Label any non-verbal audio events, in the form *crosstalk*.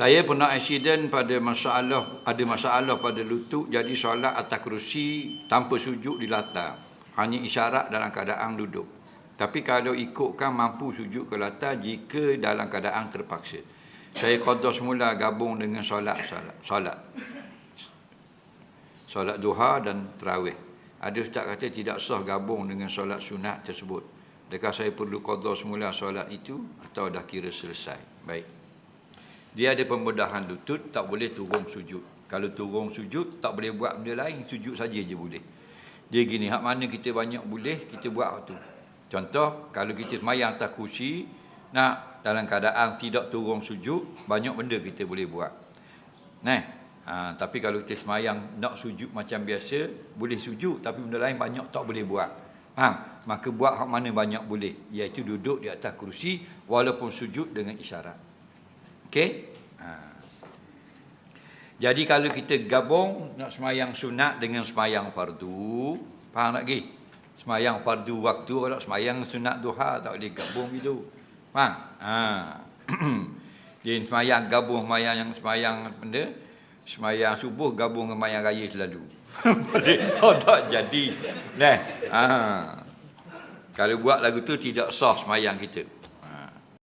Saya pernah accident pada masalah ada masalah pada lutut jadi solat atas kerusi tanpa sujud di latar. Hanya isyarat dalam keadaan duduk. Tapi kalau ikutkan mampu sujud ke latar jika dalam keadaan terpaksa. Saya qada semula gabung dengan solat solat. Solat. Solat duha dan tarawih. Ada ustaz kata tidak sah gabung dengan solat sunat tersebut. Adakah saya perlu qada semula solat itu atau dah kira selesai? Baik. Dia ada pembedahan lutut, tak boleh turun sujud. Kalau turun sujud, tak boleh buat benda lain, sujud saja je boleh. Dia gini, hak mana kita banyak boleh, kita buat tu. Contoh, kalau kita semayang atas kursi, nak dalam keadaan tidak turun sujud, banyak benda kita boleh buat. Nah, ha, tapi kalau kita semayang nak sujud macam biasa, boleh sujud, tapi benda lain banyak tak boleh buat. Faham? Maka buat hak mana banyak boleh, iaitu duduk di atas kursi, walaupun sujud dengan isyarat. Okey? Ha. Jadi kalau kita gabung nak semayang sunat dengan semayang fardu, faham tak lagi? Semayang fardu waktu kalau semayang sunat duha tak boleh gabung gitu. Faham? Ha. *clears throat* Dia semayang gabung semayang yang semayang benda, semayang subuh gabung dengan semayang raya selalu. *laughs* Boleh. oh tak jadi. Nah. Ha. Kalau buat lagu tu tidak sah semayang kita.